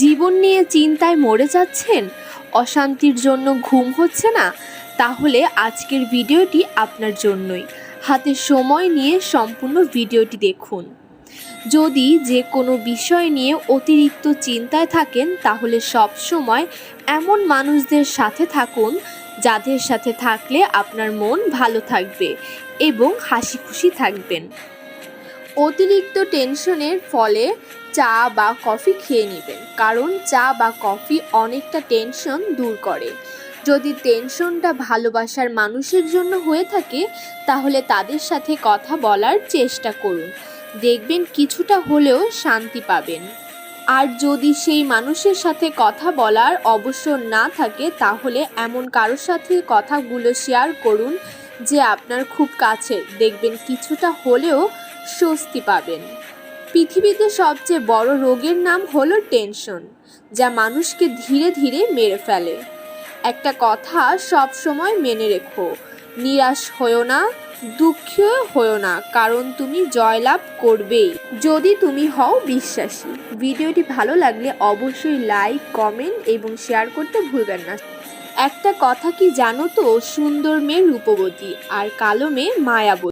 জীবন নিয়ে চিন্তায় মরে যাচ্ছেন? অশান্তির জন্য ঘুম হচ্ছে না? তাহলে আজকের ভিডিওটি আপনার জন্যই। হাতে সময় নিয়ে সম্পূর্ণ ভিডিওটি দেখুন। যদি যে কোনো বিষয় নিয়ে অতিরিক্ত চিন্তায় থাকেন, তাহলে সব সময় এমন মানুষদের সাথে থাকুন, যাদের সাথে থাকলে আপনার মন ভালো থাকবে এবং হাসি খুশি থাকবেন। অতিরিক্ত টেনশনের ফলে চা বা কফি খেয়ে নেবেন, কারণ চা বা কফি অনেকটা টেনশন দূর করে। যদি টেনশনটা ভালোবাসার মানুষের জন্য হয়ে থাকে, তাহলে তাদের সাথে কথা বলার চেষ্টা করুন। দেখবেন কিছুটা হলেও শান্তি পাবেন। আর যদি সেই মানুষের সাথে কথা বলার অবসর না থাকে, তাহলে এমন কারোর সাথে কথাগুলো শেয়ার করুন যে আপনার খুব কাছে দেখবেন কিছুটা হলেও স্বস্তি পাবেন। পৃথিবীতে সবচেয়ে বড় রোগের নাম হলো টেনশন, যা মানুষকে ধীরে ধীরে মেরে ফেলে। একটা কথা সব সময় মেনে রেখো, নিরাশ হয়েও না, দুঃখীও হয়েও না, কারণ তুমি জয়লাভ করবেই। যদি তুমি হও বিশ্বাসী। ভিডিওটি ভালো লাগলে অবশ্যই লাইক, কমেন্ট এবং শেয়ার করতে ভুলবেন না। একটা কথা কি জানো তো? সুন্দর মেয়ে রূপবতী আর কালো মেয়ে মায়াবতী।